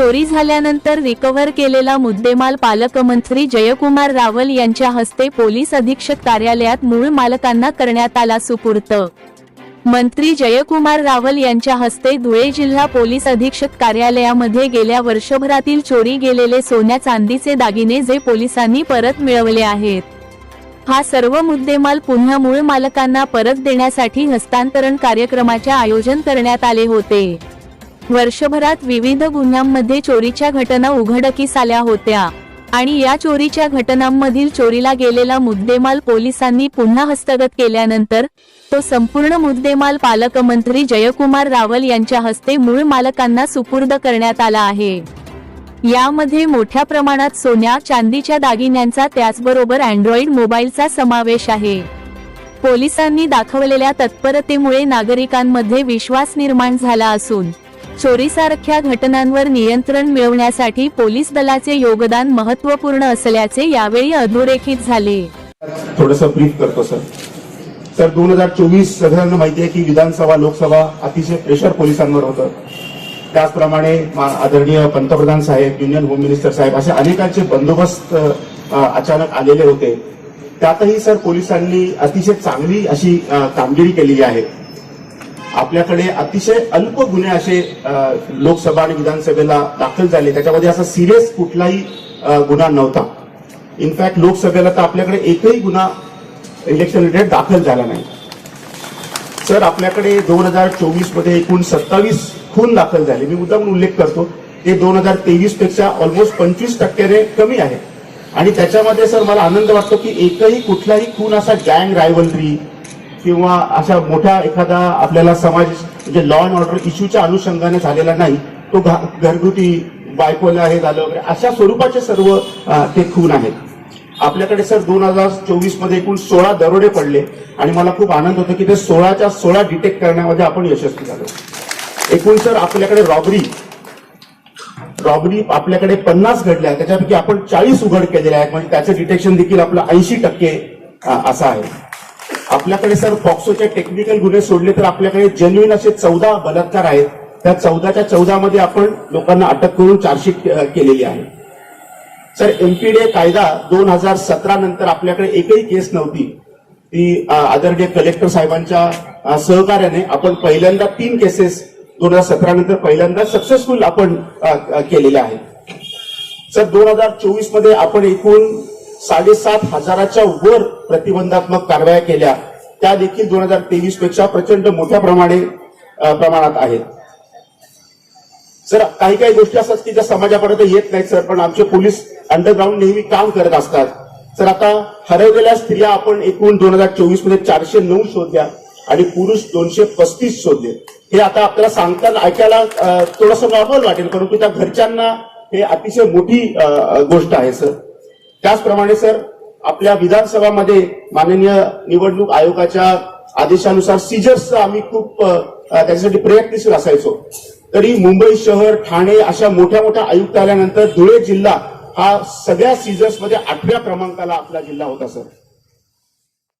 चोरी झाल्यानंतर रिकव्हर केलेला मुद्देमाल पालकमंत्री जयकुमार रावल यांच्या हस्ते पोलीस अधीक्षक कार्यालयात मूळ मालकांना करण्यात आला सुपूर्त मंत्री जयकुमार रावल यांच्या हस्ते धुळे जिल्हा पोलीस अधीक्षक कार्यालयामध्ये गेल्या वर्षभरातील चोरी गेलेले सोन्या चांदीचे दागिने जे पोलिसांनी परत मिळवले आहेत. हा सर्व मुद्देमाल पुन्हा मूळ मालकांना परत देण्यासाठी हस्तांतरण कार्यक्रमाचे आयोजन करण्यात आले होते. वर्षभरात विविध गुन्ह्यांमध्ये चोरीच्या घटना उघडकीस आल्या होत्या. आणि या चोरीच्या घटनांमधील चोरीला गेलेला मुद्देमाल पोलिसांनी पुन्हा हस्तगत केल्यानंतर तो संपूर्ण मुद्देमाल पालकमंत्री जयकुमार रावल यांच्या हस्ते मूळ मालकांना सुपूर्द करण्यात आला आहे. यामध्ये मोठ्या प्रमाणात सोन्या चांदीच्या दागिन्यांचा त्याचबरोबर अँड्रॉइड मोबाईलचा समावेश आहे. पोलिसांनी दाखवलेल्या तत्परतेमुळे नागरिकांमध्ये विश्वास निर्माण झाला असून चोरीसारख्या घटनांवर नियंत्रण मिळवण्यासाठी पोलीस दलाचे योगदान महत्त्वपूर्ण असल्याचे यावेळी अधोरेखित झाले. थोडस ब्रीफ करतो सर सर दोन हजार चोवीस सगळ्यांना माहिती आहे की विधानसभा लोकसभा अतिशय प्रेशर पोलिसांवर होतं. त्याचप्रमाणे आदरणीय पंतप्रधान साहेब युनियन होम मिनिस्टर साहेब असे अनेकांचे बंदोबस्त अचानक आलेले होते. त्यातही सर पोलिसांनी अतिशय चांगली अशी कामगिरी केलेली आहे. आपल्याकडे अतिशय अल्प गुन्हे असे लोकसभा आणि विधानसभेला दाखल झाले. त्याच्यामध्ये असा सिरियस कुठलाही गुन्हा नव्हता. इनफॅक्ट लोकसभेला तर आपल्याकडे एकही गुन्हा इलेक्शन रिलेटेड दाखल झाला नाही. सर आपल्याकडे दोन हजार चोवीसमध्ये एकूण सत्तावीस खून दाखल झाले. मी मुद्दाम उल्लेख करतो ते दोन हजार तेवीसपेक्षा ऑलमोस्ट पंचवीस टक्क्याने कमी आहे. आणि त्याच्यामध्ये सर मला आनंद वाटतो की एकही कुठलाही खून असा गँग रायव्हलरी किंवा अशा मोठ्या एखादा आपल्याला समाज म्हणजे लॉ अँड ऑर्डर इश्यूच्या अनुषंगाने झालेला नाही तो घरगुती बायकोला हे झालं वगैरे अशा स्वरूपाचे सर्व ते खून आहेत. आपल्याकडे सर दोन हजार चोवीसमध्ये एकूण सोळा दरोडे पडले आणि मला खूप आनंद होतो की ते सोळाच्या सोळा डिटेक्ट करण्यामध्ये आपण यशस्वी झालो. एकूण सर आपल्याकडे रॉबरी रॉबरी आपल्याकडे पन्नास घडल्या त्याच्यापैकी आपण चाळीस उघड केलेल्या आहेत म्हणजे त्याचं डिटेक्शन देखील आपलं ऐंशी टक्के असं आहे. आपल्याकडे सर पॉक्सोचे टेक्निकल गुन्हे सोडले तर आपल्याकडे जेन्युइन असे चौदा बलात्कार आहेत. त्या चौदाच्या चौदा मध्ये आपण लोकांना अटक करून चार्जशीट केलेली आहे. सर एमपीडे कायदा दोन हजार सतरा नंतर आपल्याकडे एकही केस नव्हती. ती आदरणीय कलेक्टर साहेबांच्या सहकार्याने आपण पहिल्यांदा तीन केसेस दोन हजार सतरा नंतर पहिल्यांदा सक्सेसफुल आपण केलेल्या आहेत. सर दोन हजार चोवीसमध्ये आपण एकूण साडेसात हजाराच्या वर प्रतिबंधात्मक कारवाया केल्या. त्या देखील दोन हजार तेवीसपेक्षा प्रचंड मोठ्या प्रमाणे प्रमाणात आहेत. सर काही काही गोष्टी असतात की ज्या समाजापर्यंत येत नाहीत सर पण आमचे पोलीस अंडरग्राऊंड नेहमी काम करत असतात. सर आता हरवलेल्या स्त्रिया आपण एकूण दोन हजार चोवीसमध्ये चारशे नऊ शोधल्या आणि पुरुष दोनशे पस्तीस शोधले. हे आता आपल्याला सांगताना ऐकायला थोडस नॉर्मल वाटेल परंतु त्या घरच्यांना हे अतिशय मोठी गोष्ट आहे सर. त्याचप्रमाणे सर आपल्या विधानसभामध्ये माननीय निवडणूक आयोगाच्या आदेशानुसार सीजर्स आम्ही खूप त्याच्यासाठी प्रयत्नशील असायचो. तरी मुंबई शहर ठाणे अशा मोठ्या मोठ्या आयुक्त आल्यानंतर धुळे जिल्हा हा सगळ्या सीझर्समध्ये आठव्या क्रमांकाला आपला जिल्हा होता सर.